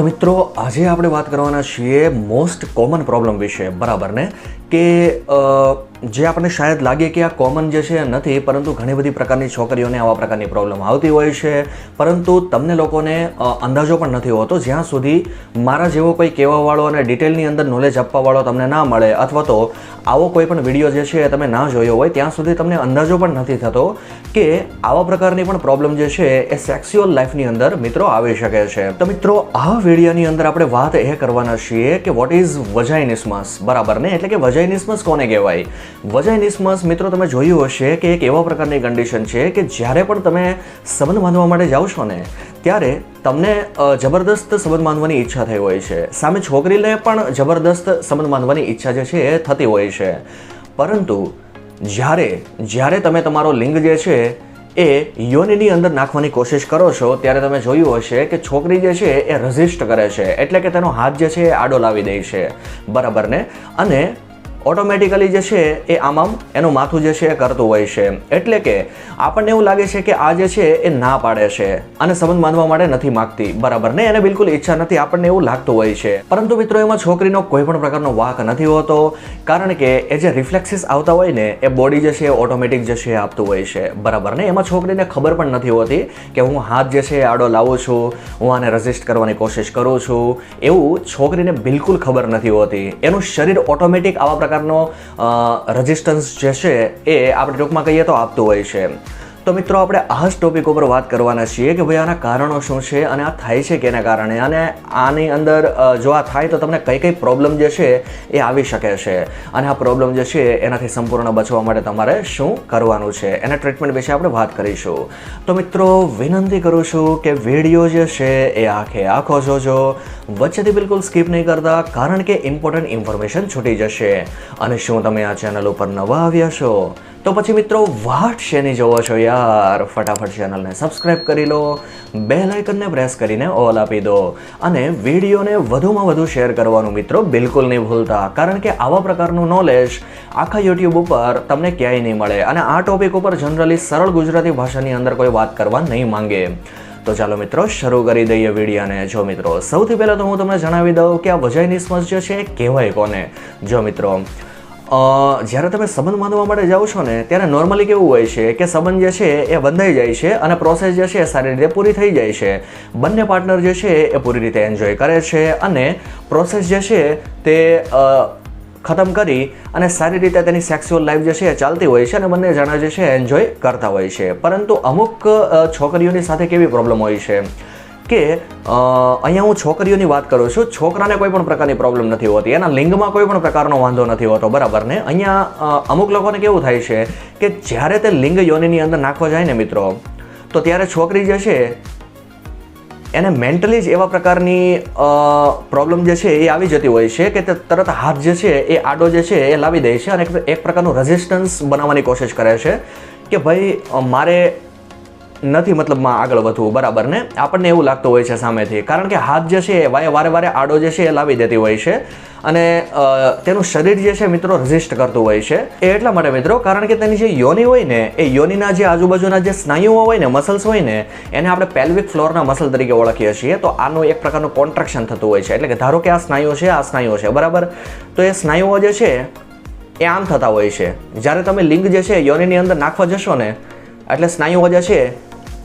તો મિત્રો આજે આપણે વાત કરવાના છીએ મોસ્ટ કોમન પ્રોબ્લેમ વિશે બરાબર ને? કે જે આપણને શાયદ લાગે કે આ કોમન જે છે નથી, પરંતુ ઘણી બધી પ્રકારની છોકરીઓને આવા પ્રકારની પ્રોબ્લેમ આવતી હોય છે. પરંતુ તમને લોકોને અંદાજો પણ નથી હોતો જ્યાં સુધી મારા જેવો કોઈ કહેવાવાળો અને ડિટેલની અંદર નોલેજ આપવાવાળો તમને ના મળે, અથવા તો આવો કોઈ પણ વીડિયો જે છે એ તમે ના જોયો હોય, ત્યાં સુધી તમને અંદાજો પણ નથી થતો કે આવા પ્રકારની પણ પ્રોબ્લેમ જે છે એ સેક્સ્યુઅલ લાઈફની અંદર મિત્રો આવી શકે છે. તો મિત્રો, આ વિડીયોની અંદર આપણે વાત એ કરવાના છીએ કે વોટ ઇઝ વજાઇનિસમસ બરાબર ને? એટલે કે વજાઇનિસમસ કોને કહેવાય? વજાઇનિસ્મસ મિત્રો, તમે જોયું હશે કે એક એવા પ્રકારની કન્ડિશન છે કે જ્યારે પણ તમે સંબંધ બાંધવા માટે જાઓ છો ને, ત્યારે તમને જબરદસ્ત સંબંધ બાંધવાની ઈચ્છા થઈ હોય છે. સામે છોકરીને પણ જબરદસ્ત સંબંધ બાંધવાની ઈચ્છા જે છે એ થતી હોય છે. પરંતુ જ્યારે જ્યારે તમે તમારો લિંગ જે છે એ યોનિની અંદર નાખવાની કોશિશ કરો છો, ત્યારે તમે જોયું હશે કે છોકરી જે છે એ રજિસ્ટ કરે છે. એટલે કે તેનો હાથ જે છે એ આડો લાવી દે છે. બરાબર ને? અને ઓટોમેટિકલી જે છે એ આમ આમ એનું માથું જે છે એ કરતું હોય છે. એટલે કે આપણને એવું લાગે છે કે આ જે છે એ ના પાડે છે અને સંબંધ બાંધવા માટે નથી માગતી. બરાબર ને? એને બિલકુલ ઈચ્છા નથી આપણને એવું લાગતું હોય છે. પરંતુ મિત્રો એમાં છોકરીનો કોઈ પણ પ્રકારનો વાહક નથી હોતો. કારણ કે એ જે રિફ્લેક્સિસ આવતા હોય ને, એ બોડી જે છે એ ઓટોમેટિક જે છે એ આપતું હોય છે. બરાબર ને? એમાં છોકરીને ખબર પણ નથી હોતી કે હું હાથ જે છે એ આડો લાવું છું, હું આને રજિસ્ટ કરવાની કોશિશ કરું છું. એવું છોકરીને બિલકુલ ખબર નથી હોતી. એનું શરીર ઓટોમેટિક આવા પ્રકારનો રજિસ્ટન્સ જે છે એ આપણે ટૂંકમાં કહીએ તો આપતું હોય છે. તો મિત્રો આપણે આ જ ટોપિક ઉપર વાત કરવાના છીએ કે ભાઈ આના કારણો શું છે અને આ થાય છે કેના કારણે? અને આની અંદર જો આ થાય તો તમને કઈ કઈ પ્રોબ્લેમ જે છે એ આવી શકે છે. અને આ પ્રોબ્લેમ જે છે એનાથી સંપૂર્ણ બચવા માટે તમારે શું કરવાનું છે? એના ટ્રીટમેન્ટ વિશે આપણે વાત કરીશું. તો મિત્રો, વિનંતી કરું છું કે વીડિયો જે છે એ આખે આખો જોજો. વચ્ચેથી બિલકુલ સ્કીપ નહીં કરતા, કારણ કે ઇમ્પોર્ટન્ટ ઇન્ફોર્મેશન છૂટી જશે. અને શું તમે આ ચેનલ ઉપર નવા આવ્યા છો? તો પછી મિત્રો વાટ શેની જોવો છો યાર? ફટાફટ ચેનલને સબસ્ક્રાઈબ કરી લો બે લાઇકનને પ્રેસ કરીને ઓલ આપી દો અને વિડીયોને વધુમાં વધુ શેર કરવાનું મિત્રો બિલકુલ નહીં ભૂલતા. કારણ કે આવા પ્રકારનું નોલેજ આખા યુટ્યુબ ઉપર તમને ક્યાંય નહીં મળે અને આ ટોપિક ઉપર જનરલી સરળ ગુજરાતી ભાષાની અંદર કોઈ વાત કરવા નહીં માંગે. તો ચાલો મિત્રો શરૂ કરી દઈએ વિડીયોને. જો મિત્રો સૌથી પહેલાં તો હું તમને જણાવી દઉં કે આ વજાઇનિસ્મસ જે છે એ કહેવાય કોને? જો મિત્રો જ્યારે તમે સંબંધ બાંધવા માટે જાઓ છો ને, ત્યારે નોર્મલી કેવું હોય છે કે સંબંધ જે છે એ બંધાઈ જાય છે અને પ્રોસેસ જે છે એ સારી રીતે પૂરી થઈ જાય છે. બંને પાર્ટનર જે છે એ પૂરી રીતે એન્જોય કરે છે અને પ્રોસેસ જે છે તે ખતમ કરી અને સારી રીતે તેની સેક્સ્યુઅલ લાઈફ જે છે એ ચાલતી હોય છે અને બંને જણા જે છે એન્જોય કરતા હોય છે. પરંતુ અમુક છોકરીઓની સાથે કેવી પ્રોબ્લેમ હોય છે? કે અહીંયા હું છોકરીઓની વાત કરું છું. છોકરાને કોઈ પણ પ્રકારની પ્રોબ્લેમ નથી હોતી. એના લિંગમાં કોઈ પણ પ્રકારનો વાંધો નથી હોતો. બરાબર ને? અહીંયા અમુક લોકોને કેવું થાય છે કે જ્યારે તે લિંગ યોનિની અંદર નાખવા જાય ને મિત્રો, તો ત્યારે છોકરી જે છે, એને મેન્ટલી જ એવા પ્રકારની પ્રોબ્લેમ જે છે એ આવી જતી હોય છે કે તે તરત હાથ જે છે એ આડો જે છે એ લાવી દે છે અને એક- પ્રકારનું રેઝિસ્ટન્સ બનાવવાની કોશિશ કરે છે કે ભાઈ મારે નથી મતલબમાં આગળ વધવું, બરાબર ને? આપણને એવું લાગતું હોય છે સામેથી. કારણ કે હાથ જે છે એ વારે વારે આડો જે છે એ લાવી દેતી હોય છે. અને તેનું શરીર જે છે મિત્રો રજિસ્ટ કરતું હોય છે. એ એટલા માટે મિત્રો, કારણ કે તેની જે યોની હોય ને, એ યોનીના જે આજુબાજુના જે સ્નાયુઓ હોય ને મસલ્સ હોય ને, એને આપણે પેલ્વિક ફ્લોરના મસલ તરીકે ઓળખીએ છીએ. તો આનું એક પ્રકારનું કોન્ટ્રાક્શન થતું હોય છે. એટલે કે ધારો કે આ સ્નાયુ છે, આ સ્નાયુ છે, બરાબર? તો એ સ્નાયુઓ જે છે, એ આમ થતા હોય છે. જ્યારે તમે લિંગ જે છે યોનિની અંદર નાખવા જશો ને, એટલે સ્નાયુઓ જે છે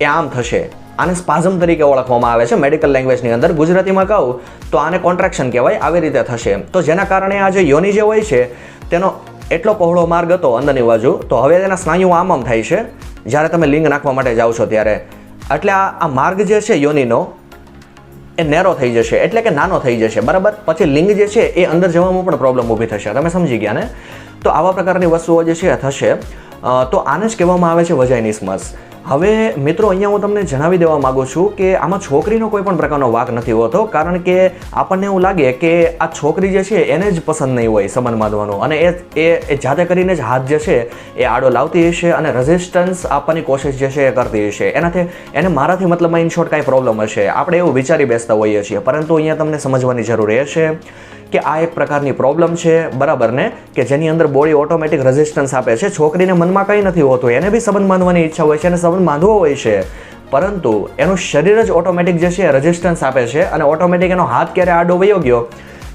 એ આમ થશે. આને સ્પાઝમ તરીકે ઓળખવામાં આવે છે. મેડિકલ લેંગ્વેજની અંદર ગુજરાતીમાં કહું, તો આને કોન્ટ્રાક્શન કહેવાય, આવી રીતે થશે. તો જેના કારણે આ જે યોની જે હોય છે, તેનો એટલો પહોળો માર્ગ હતો અંદરની બાજુ, તો હવે તેના સ્નાયુઓ આમ આમ થાય છે. જ્યારે તમે લિંગ નાખવા માટે જાઓ છો ત્યારે. એટલે આ આ માર્ગ જે છે યોનીનો, એ નેરો થઈ જશે, એટલે કે નાનો થઈ જશે, બરાબર? પછી લિંગ જે છે, એ અંદર જવામાં પણ પ્રોબ્લેમ ઊભી થશે. તમે સમજી ગયા ને? તો આવા પ્રકારની વસ્તુઓ જે છે, થશે. તો આને જ કહેવામાં આવે છે વજાઇનિસ્મસ હવે મિત્રો, અહીંયા હું તમને જણાવી દેવા માગું છું કે આમાં છોકરીનો કોઈ પણ પ્રકારનો વાક નથી હોતો, કારણ કે આપણને એવું લાગે કે આ છોકરી જે છે એને જ પસંદ નહીં હોય સંબંધ બાંધવાનો અને એ એ જાતે કરીને જ હાથ જે છે એ આડો લાવતી હશે અને રેઝિસ્ટન્સ આપવાની કોશિશ જે છે એ કરતી હશે. એનાથી એને મારાથી મતલબમાં ઇન શોર્ટ કાંઈ પ્રોબ્લેમ હશે. આપણે એવું વિચારી બેસતા હોઈએ છીએ. પરંતુ અહીંયા તમને સમજવાની જરૂર છે કે આ એક પ્રકારની પ્રોબ્લેમ છે, બરાબર ને? કે જેની અંદર બોડી ઓટોમેટિક રેઝિસ્ટન્સ આપે છે. છોકરીને મનમાં કંઈ નથી હોતું, એને બી સંબંધ બાંધવાની ઈચ્છા હોય છે અને સંબંધ બાંધવો હોય છે. પરંતુ એનું શરીર જ ઓટોમેટિક જે છે રેઝિસ્ટન્સ આપે છે અને ઓટોમેટિક એનો હાથ ક્યારે આડો વયો ગયો,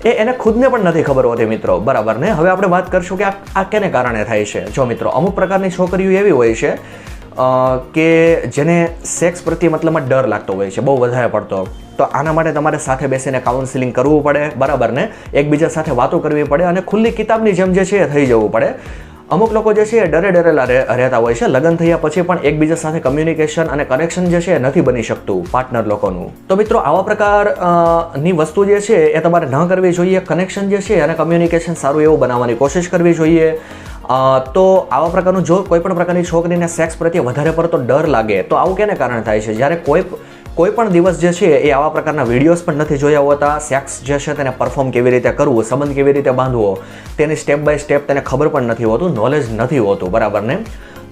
એ એને ખુદને પણ નથી ખબર હોતી મિત્રો. બરાબર ને? હવે આપણે વાત કરશું કે આ કેને કારણે થાય છે. જો મિત્રો, અમુક પ્રકારની છોકરીઓ એવી હોય છે કે જેને સેક્સ પ્રત્યે મતલબમાં ડર લાગતો હોય છે, બહુ વધારે પડતો. તો આના માટે તમારે સાથે બેસીને કાઉન્સિલિંગ કરવું પડે, બરાબર ને? એકબીજા સાથે વાતો કરવી પડે અને ખુલ્લી કિતાબની જેમ જે છે એ થઈ જવું પડે. અમુક લોકો જે છે એ ડરે ડરેલા રહે- રહેતા હોય છે. લગ્ન થયા પછી પણ એકબીજા સાથે કમ્યુનિકેશન અને કનેક્શન જે છે એ નથી બની શકતું પાર્ટનર લોકોનું. તો મિત્રો, આવા પ્રકારની વસ્તુ જે છે એ તમારે ન કરવી જોઈએ. કનેક્શન જે છે અને કમ્યુનિકેશન સારું એવું બનાવવાની કોશિશ કરવી જોઈએ. તો આવા પ્રકારનું જો કોઈ પણ પ્રકારની છોકરીને સેક્સ પ્રત્યે વધારે પડતો ડર લાગે, તો આવું કેને કારણે થાય છે? જ્યારે કોઈ કોઈ પણ દિવસ જે છે એ આવા પ્રકારના વિડીયોઝ પણ નથી જોયા હોતા. સેક્સ જે છે તેને પરફોર્મ કેવી રીતે કરવું, સંબંધ કેવી રીતે બાંધવો, તેની સ્ટેપ બાય સ્ટેપ તેને ખબર પણ નથી હોતું નોલેજ નથી હોતું. બરાબર ને?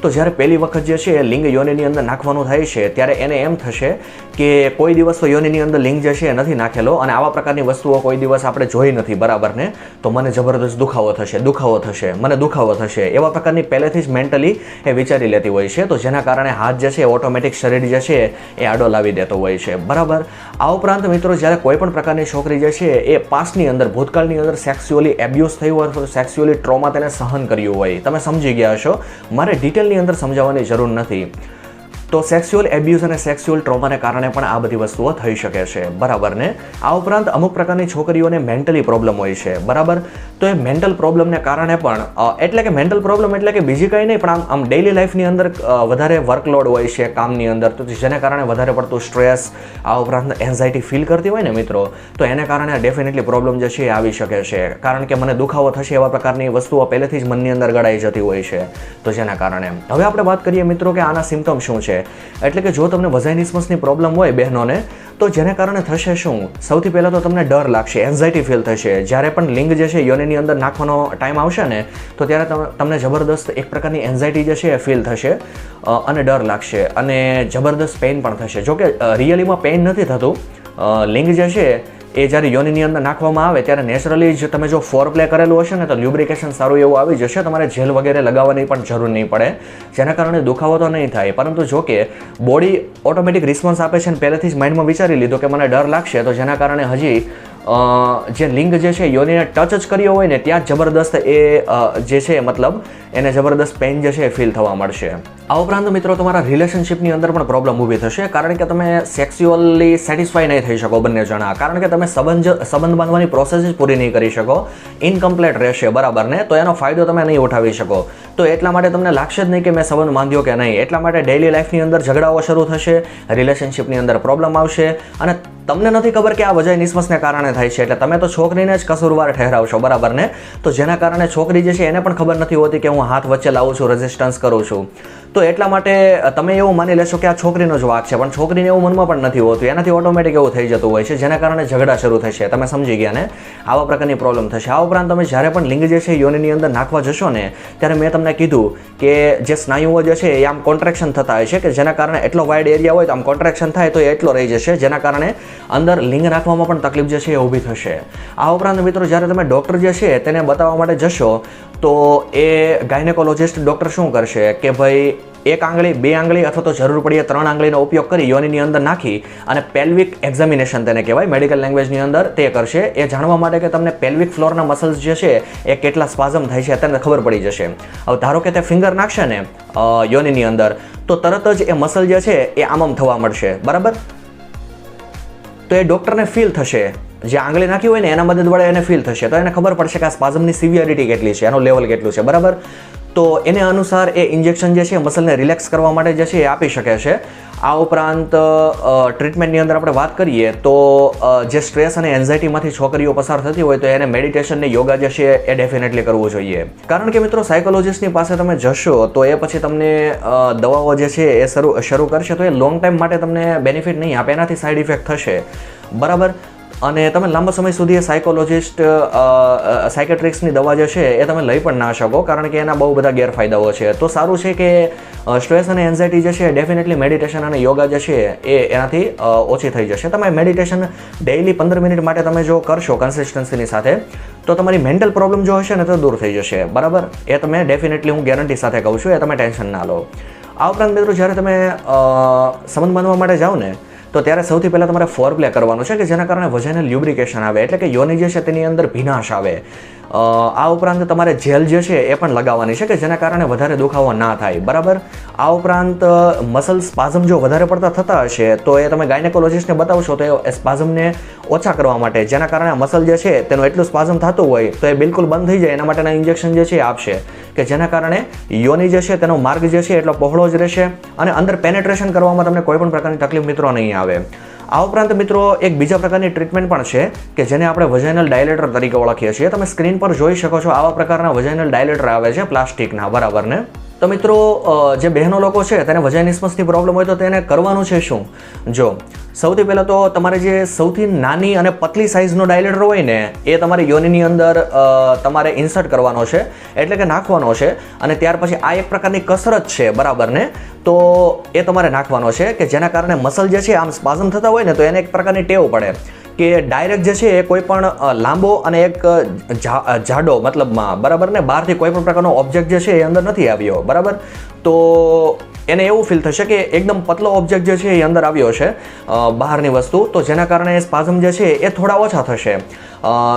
તો જ્યારે પહેલી વખત જે છે એ લિંગ યોનિની અંદર નાખવાનું થાય છે, ત્યારે એને એમ થશે કે કોઈ દિવસ તો યોનિની અંદર લિંગ જે છે એ નથી નાખેલો અને આવા પ્રકારની વસ્તુઓ કોઈ દિવસ આપણે જોઈ નથી બરાબર ને તો મને જબરદસ્ત દુખાવો થશે દુખાવો થશે, મને દુખાવો થશે. એવા પ્રકારની પહેલેથી જ મેન્ટલી એ વિચારી લેતી હોય છે. તો જેના કારણે હાથ જે છે ઓટોમેટિક શરીર જે છે એ આડો લાવી દેતો હોય છે. બરાબર? આ ઉપરાંત મિત્રો જ્યારે કોઈ પણ પ્રકારની છોકરી જે છે એ પાસ્ટની અંદર, ભૂતકાળની અંદર સેક્સ્યુઅલી એબ્યુઝ થયું હોય સેક્સ્યુઅલી ટ્રોમા તેને સહન કર્યું હોય. તમે સમજી ગયા હશો? મારે ડિટેલની અંદર સમજાવવાની જરૂર નથી. તો સેક્સ્યુઅલ એબ્યુઝ અને સેક્સ્યુઅલ ટ્રોમાને કારણે પણ આ બધી વસ્તુઓ થઈ શકે છે. બરાબર ને? આ ઉપરાંત અમુક પ્રકારની છોકરીઓને મેન્ટલી પ્રોબ્લેમ હોય છે. બરાબર? તો એ મેન્ટલ પ્રોબ્લેમને કારણે પણ એટલે કે મેન્ટલ પ્રોબ્લેમ એટલે કે બીજી કંઈ નહીં, પણ આમ આમ ડેઇલી લાઈફની અંદર વધારે વર્કલોડ હોય છે કામની અંદર, તો જેને કારણે વધારે પડતું સ્ટ્રેસ આ ઉપરાંત એન્ઝાયટી ફીલ કરતી હોય ને મિત્રો, તો એને કારણે ડેફિનેટલી પ્રોબ્લેમ જે છે એ આવી શકે છે. કારણ કે મને દુખાવો થશે એવા પ્રકારની વસ્તુઓ પહેલેથી જ મનની અંદર ગળાઈ જતી હોય છે, તો જેના કારણે. હવે આપણે વાત કરીએ મિત્રો કે આના સિમ્ટમ શું છે. એટલે કે જો તમને વઝાઇનિસમસની પ્રોબ્લેમ હોય બહેનોને, તો જેને કારણે થશે શું? સૌથી પહેલાં તો તમને ડર લાગશે એન્ઝાયટી ફીલ થશે. જ્યારે પણ લિંગ જે છે, યોનિની અંદર નાખવાનો ટાઈમ આવશે ને, તો ત્યારે તમ- તમને જબરદસ્ત એક પ્રકારની એન્ઝાયટી જે છે એ ફીલ થશે અને ડર લાગશે. અને જબરદસ્ત પેઇન પણ થશે. જોકે રિયલીમાં પેઇન નથી થતું લિંગ જે છે એ જ્યારે યોનિની અંદર નાખવામાં આવે ત્યારે નેચરલી જ તમે જો ફોર પ્લે કરેલું હશે ને, તો લ્યુબ્રિકેશન સારું એવું આવી જશે. તમારે જેલ વગેરે લગાવવાની પણ જરૂર નહીં પડે. જેના કારણે દુખાવો તો નહીં થાય. પરંતુ જો કે બોડી ઓટોમેટિક રિસ્પોન્સ આપે છે અને પહેલેથી જ માઇન્ડમાં વિચારી લીધું કે મને ડર લાગશે, તો જેના કારણે હજી જે લિંગ જે છે, યોનિને ટચ જ કર્યો હોય ને, ત્યાં જબરદસ્ત એ જે છે, મતલબ એને જબરદસ્ત પેઇન જે છે એ ફીલ થવા મળશે આ ઉપરાંત મિત્રો, તમારા રિલેશનશિપની અંદર પણ પ્રોબ્લેમ ઊભી થશે, કારણ કે તમે સેક્સ્યુઅલી સેટિસ્ફાય નહીં થઈ શકો બંને જણા. કારણ કે તમે સંબંધ સંબંધ બાંધવાની પ્રોસેસ જ પૂરી નહીં કરી શકો. ઇનકમ્પ્લેટ રહેશે, બરાબર ને? તો એનો ફાયદો તમે નહીં ઉઠાવી શકો. તો એટલા માટે તમને લાગશે જ નહીં કે મેં સંબંધ બાંધ્યો કે નહીં. એટલા માટે ડેઇલી લાઈફની અંદર ઝઘડાઓ શરૂ થશે રિલેશનશિપની અંદર પ્રોબ્લેમ આવશે અને તમને નથી ખબર કે આ વજય નિસ્મસને કારણે થાય છે. એટલે તમે તો છોકરીને જ કસૂરવાર ઠહેરાવશો, બરાબર ને? તો જેના કારણે છોકરી જે છે એને પણ ખબર નથી હોતી કે હું હાથ વચ્ચે લાવું છું રેઝિસ્ટન્સ કરું છું. તો એટલા માટે તમે એવું માની લેશો કે આ છોકરીનો જ વાક છે, પણ છોકરીને એવું મનમાં પણ નથી હોતું. એનાથી ઓટોમેટિક એવું થઈ જતું હોય છે, જેના કારણે ઝઘડા શરૂ થશે. તમે સમજી ગયા ને? આવા પ્રકારની પ્રોબ્લેમ થશે. આ ઉપરાંત તમે જ્યારે પણ લિંગ જે છે યોનિની અંદર નાખવા જશો ને, ત્યારે મેં તમને કીધું કે જે સ્નાયુઓ જે છે એ આમ કોન્ટ્રેક્શન થતા હોય છે, કે જેના કારણે એટલો વાઇડ એરિયા હોય તો આમ કોન્ટ્રેક્શન થાય તો એ એટલો રહી જશે, જેના કારણે અંદર લિંગ નાખવામાં પણ તકલીફ જે છે એ ઊભી થશે. આ ઉપરાંત મિત્રો, જ્યારે તમે ડૉક્ટર જે છે તેને બતાવવા માટે જશો તો એ ગાયનેકોલોજિસ્ટ ડૉક્ટર શું કરશે? કે ભાઈ, એક આંગળી, બે આંગળી અથવા તો જરૂર પડીએ ત્રણ આંગળીનો ઉપયોગ કરી યોનિની અંદર નાખી અને પેલ્વિક એક્ઝામિનેશન તેને કહેવાય. મેડિકલ લેંગ્વેજની અંદર તે કરશે. એ જાણવા માટે કે તમને પેલ્વિક ફ્લોરના મસલ્સ જે છે, એ કેટલા સ્પાઝમ થાય છે તેને ખબર પડી જશે. હવે ધારો કે તે ફિંગર નાખશે ને યોનીની અંદર, તો તરત જ એ મસલ જે છે, એ આમ થવા મળશે બરાબર? તો એ ડૉક્ટરને ફીલ થશે. જે આંગળી નાખી હોય ને, એના મદદ વડે એને ફીલ થશે. તો એને ખબર પડશે કે આ સ્પાઝમની સિવિયરિટી કેટલી છે, એનું લેવલ કેટલું છે, બરાબર? તો એને અનુસાર એ ઇન્જેક્શન જે છે મસલને રિલેક્સ કરવા માટે જે છે, એ આપી શકે છે. આ ઉપરાંત ટ્રીટમેન્ટની અંદર આપણે વાત કરીએ તો જે સ્ટ્રેસ અને એન્ઝાયટીમાંથી છોકરીઓ પસાર થતી હોય તો એને મેડિટેશન ને યોગા જે છે, એ ડેફિનેટલી કરવું જોઈએ. કારણ કે મિત્રો સાયકોલોજિસ્ટની પાસે તમે જશો તો એ પછી તમને દવાઓ જે છે, એ શરૂ શરૂ કરશે તો એ લોંગ ટાઈમ માટે તમને બેનિફિટ નહીં આપે. એનાથી સાઈડ ઇફેક્ટ થશે. બરાબર? અને તમે લાંબા સમય સુધી એ સાયકોલોજિસ્ટ સાયકેટ્રિક્સની દવા જે છે એ તમે લઈ પણ ના શકો, કારણ કે એના બહુ બધા ગેરફાયદાઓ છે. તો સારું છે કે સ્ટ્રેસ અને એન્ઝાયટી જે છે ડેફિનેટલી મેડિટેશન અને યોગા જે છે એ એનાથી ઓછી થઈ જશે. તમે મેડિટેશન ડેઇલી પંદર મિનિટ માટે તમે જો કરશો કન્સિસ્ટન્સીની સાથે, તો તમારી મેન્ટલ પ્રોબ્લેમ જો હશે ને તો દૂર થઈ જશે. બરાબર? એ તમે ડેફિનેટલી હું ગેરંટી સાથે કહું છું, એ તમે ટેન્શન ના લો. આ ઉપરાંત મિત્રો, જ્યારે તમે સંબંધ બાંધવા માટે જાઓ ને તો ત્યારે સૌથી પહેલાં તમારે ફોર પ્લે કરવાનું છે કે જેના કારણે વજનલ લ્યુબ્રિકેશન આવે. એટલે કે યોની જે છે તેની અંદર ભીનાશ આવે. આ ઉપરાંત તમારે જેલ જે છે એ પણ લગાવવાની છે કે જેના કારણે વધારે દુખાવો ના થાય. બરાબર? આ ઉપરાંત મસલ સ્પાઝમ જો વધારે પડતા થતા હશે, તો એ તમે ગાયનેકોલોજીસ્ટને બતાવશો તો એ સ્પાઝમને ઓછા કરવા માટે. જેના કારણે મસલ જે છે તેનું એટલું સ્પાઝમ થતું હોય, તો એ બિલકુલ બંધ થઈ જાય. એના માટેના ઇન્જેક્શન જે છે આપશે. કે જેના કારણે યોની જે છે તેનો માર્ગ જે છે એટલો પહોળો જ રહેશે અને અંદર પેનેટ્રેશન કરવામાં તમને કોઈ પણ પ્રકારની તકલીફ મિત્રો નહીં આવે. આ ઉપરાંત મિત્રો એક બીજા પ્રકારની ટ્રીટમેન્ટ પણ છે કે જેને આપણે વજાઇનલ ડાયલેટર તરીકે ઓળખીએ છીએ. તમે સ્ક્રીન પર જોઈ શકો છો આવા પ્રકારના વજાઇનલ ડાયલેટર આવે છે પ્લાસ્ટિકના, બરાબર ને? તો મિત્રો જે બહેનો લોકો છે, તેને વજાઇનિસમસની પ્રોબ્લેમ હોય તો તેને કરવાનું છે શું? જો, સૌથી પહેલાં તો તમારે જે સૌથી નાની અને પતલી સાઇઝનો ડાયલેટર હોય ને, એ તમારે યોનિની અંદર તમારે ઇન્સર્ટ કરવાનો છે, એટલે કે નાખવાનો છે, અને ત્યાર પછી આ એક પ્રકારની કસરત છે, બરાબર ને? તો એ તમારે નાખવાનો છે, કે જેના કારણે મસલ જે છે, આમ સ્પાઝમ થતા હોય ને, તો એને એક પ્રકારની ટેવ પડે. કે ડાયરેક્ટ જે છે એ કોઈ પણ લાંબો અને એક જાડો મતલબમાં બરાબર ને? બહારથી કોઈ પણ પ્રકારનો ઓબ્જેક્ટ જે છે એ અંદર નથી આવ્યો, બરાબર? તો એને એવું ફીલ થશે કે એકદમ પતલો ઓબ્જેક્ટ જે છે એ અંદર આવ્યો છે બહારની વસ્તુ. તો જેના કારણે સ્પાઝમ જે છે એ થોડા ઓછા થશે.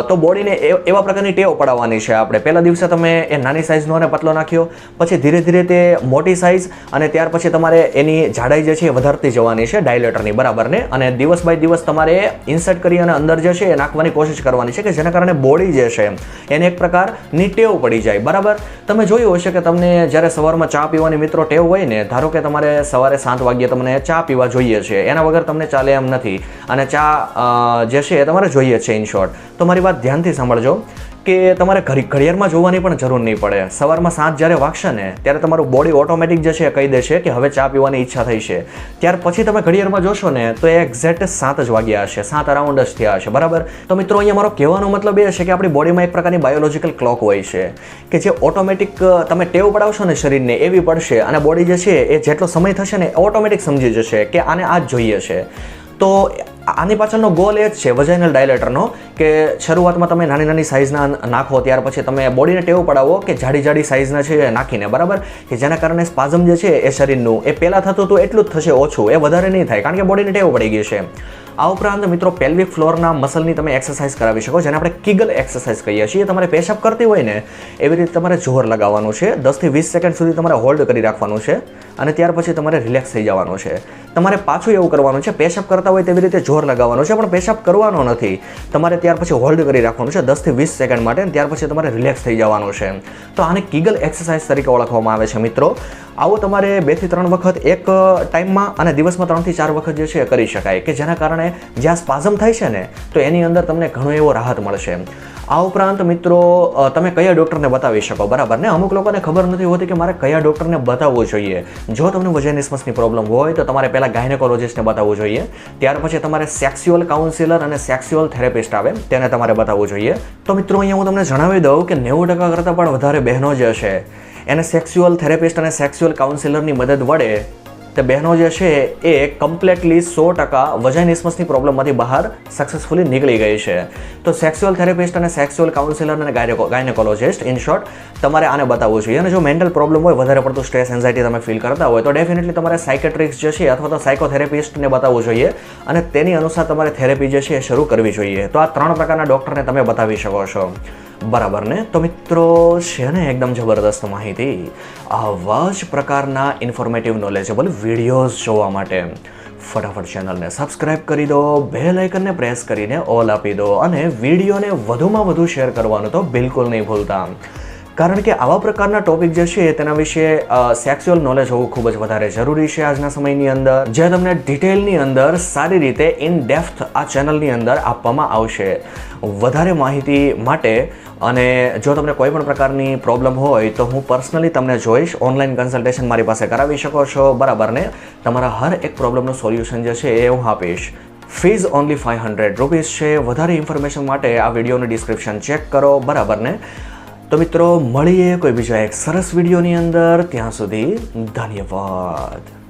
તો બોડીને એવા પ્રકારની ટેવ પડાવવાની છે આપણે. પહેલા દિવસે તમે એ નાની સાઇઝનો અને પતલો નાખ્યો, પછી ધીરે ધીરે તે મોટી સાઇઝ અને ત્યાર પછી તમારે એની જાડાઈ જે છે એ વધારતી જવાની છે ડાયલેટરની બરાબર ને અને દિવસ બાય દિવસ તમારે ઇન્સર્ટ કરી અને અંદર જે છે એ નાખવાની કોશિશ કરવાની છે કે જેના કારણે બોડી જે છે એને એક પ્રકારની ટેવ પડી જાય, બરાબર? તમે જોયું હશે કે તમને જ્યારે સવારમાં ચા પીવાની મિત્રો ટેવ હોય ને, ધારો કે તમારે સવારે સાત વાગ્યે તમને ચા પીવા જોઈએ છે, એના વગર તમને ચાલે એમ નથી. અને ચા જે છે એ તમારે જોઈએ છે ઇન શોર્ટ તો મારી વાત ધ્યાનથી સાંભળજો કે તમારે ઘડી ઘડિયાળમાં જોવાની પણ જરૂર નહીં પડે. સવારમાં સાંજ જ્યારે વાગશે ને, ત્યારે તમારું બોડી ઓટોમેટિક જે છે એ કહી દેશે કે હવે ચા પીવાની ઈચ્છા થઈ છે. ત્યાર પછી તમે ઘડિયાળમાં જોશો ને, તો એ એક્ઝેક્ટ સાત જ વાગ્યા હશે. સાત અરાઉન્ડ જ થયા હશે. બરાબર? તો મિત્રો, અહીંયા મારો કહેવાનો મતલબ એ છે કે આપણી બોડીમાં એક પ્રકારની બાયોલોજિકલ ક્લોક હોય છે કે જે ઓટોમેટિક તમે ટેવ પડાવશો ને શરીરને એવી પડશે અને બોડી જે છે એ જેટલો સમય થશે ને ઓટોમેટિક સમજી જશે કે આને આ જ જોઈએ છે. તો આની પાછળનો ગોલ એ જ છે વજાઇનલ ડાયલેટરનો કે શરૂઆતમાં તમે નાની નાની સાઇઝના નાખો, ત્યાર પછી તમે બોડીને ટેવ પડાવો કે જાડી જાડી સાઇઝના છે નાખીને, બરાબર? કે જેના કારણે સ્પાઝમ જે છે એ શરીરનું, એ પહેલાં થતું હતું એટલું જ થશે ઓછું, એ વધારે નહીં થાય, કારણ કે બોડીને ટેવ પડી ગઈ છે. આ ઉપરાંત મિત્રો પેલ્વિક ફ્લોરના મસલની તમે એક્સરસાઇઝ કરાવી શકો જેને આપણે કિગલ એક્સરસાઇઝ કહીએ છીએ. તમારે પેશાબ કરતી હોય ને, એવી રીતે તમારે જોર લગાવવાનું છે. દસથી વીસ સેકન્ડ સુધી તમારે હોલ્ડ કરી રાખવાનું છે અને ત્યાર પછી તમારે રિલેક્સ થઈ જવાનું છે. તમારે પાછું એવું કરવાનું છે પેશાબ કરતા હોય તેવી રીતે જોર લગાવવાનું છે, પણ પેશાબ કરવાનો નથી. તમારે ત્યાર પછી હોલ્ડ કરી રાખવાનું છે દસથી વીસ સેકન્ડ માટે ત્યાર પછી તમારે રિલેક્સ થઈ જવાનું છે. તો આને કિગલ એક્સરસાઇઝ તરીકે ઓળખવામાં આવે છે મિત્રો. આવું તમારે બેથી ત્રણ વખત એક ટાઈમમાં અને દિવસમાં ત્રણથી ચાર વખત જે છે એ કરી શકાય કે જેના કારણે જ્યાં સ્પાઝમ થાય છે ને, તો એની અંદર તમને ઘણો એવો રાહત મળશે. આ ઉપરાંત મિત્રો તમે કયા ડૉક્ટરને બતાવી શકો? બરાબર ને? અમુક લોકોને ખબર નથી હોતી કે મારે કયા ડૉક્ટરને બતાવવું જોઈએ. જો તમને વજનિસમસની પ્રોબ્લેમ હોય, તો તમારે પહેલાં ગાયનેકોલોજિસ્ટને બતાવવું જોઈએ. ત્યાર પછી તમારે સેક્સ્યુઅલ કાઉન્સિલર અને સેક્સ્યુઅલ થેરેપિસ્ટ આવે, તેને તમારે બતાવવું જોઈએ. તો મિત્રો, અહીંયા હું તમને જણાવી દઉં કે નેવું ટકા કરતાં પણ વધારે બહેનો જે છે એને સેક્સ્યુઅલ થેરેપિસ્ટ અને સેક્સ્યુઅલ કાઉન્સિલરની મદદ વડે તે બહેનો જે છે એ કમ્પ્લેટલી સો ટકા વજાઇનિસમસની પ્રોબ્લેમમાંથી બહાર સક્સેસફુલી નીકળી ગઈ છે. તો સેક્સ્યુઅલ થેરેપિસ્ટ અને સેક્સ્યુઅલ કાઉન્સિલર અને ગાયનેકોલોજિસ્ટ ઇન શોર્ટ તમારે આને બતાવવું જોઈએ. અને જો મેન્ટલ પ્રોબ્લેમ હોય, વધારે પડતું સ્ટ્રેસ એન્ઝાયટી તમે ફીલ કરતા હોય, તો ડેફિનેટલી તમારે સાયકેટ્રિક્સ જે છે અથવા તો સાયકોથેરેપિસ્ટને બતાવવું જોઈએ અને તેની અનુસાર તમારે થેરેપી જે છે એ શરૂ કરવી જોઈએ. તો આ ત્રણ પ્રકારના ડૉક્ટરને તમે બતાવી શકો છો. બરાબર ને તો મિત્રો છે ને એકદમ જબરદસ્ત માહિતી? આવા જ પ્રકારના ઇન્ફોર્મેટિવ નોલેજેબલ વિડીયોઝ જોવા માટે. ફટાફટ ચેનલને સબસ્ક્રાઇબ કરી દો બે લાઇકનને પ્રેસ કરીને ઓલ આપી દો અને વિડીયોને વધુમાં વધુ શેર કરવાનું તો બિલકુલ નહીં ભૂલતા. કારણ કે આવા પ્રકારના ટોપિક જે છે, તેના વિશે સેક્સ્યુઅલ નોલેજ હોવું ખૂબ જ વધારે જરૂરી છે આજના સમયની અંદર. જે તમને ડિટેલની અંદર સારી રીતે ઇન ડેપ્થ આ ચેનલની અંદર આપવામાં આવશે. વધારે માહિતી માટે અને જો તમને કોઈ પણ પ્રકારની પ્રોબ્લેમ હોય, તો હું પર્સનલી તમને જોઈશ. ઓનલાઈન કન્સલ્ટેશન મારી પાસે કરાવી શકો છો. બરાબર ને? તમારા હર એક પ્રોબ્લેમનું સોલ્યુશન જે છે, એ હું આપીશ. Fees only five hundred rupees છે. વધારે ઇન્ફોર્મેશન માટે આ વિડીયોનું ડિસ્ક્રિપ્શન ચેક કરો. બરાબર ને? તો મિત્રો મળીએ કોઈ બીજા એક સરસ વિડીયોની અંદર. ત્યાં સુધી ધન્યવાદ.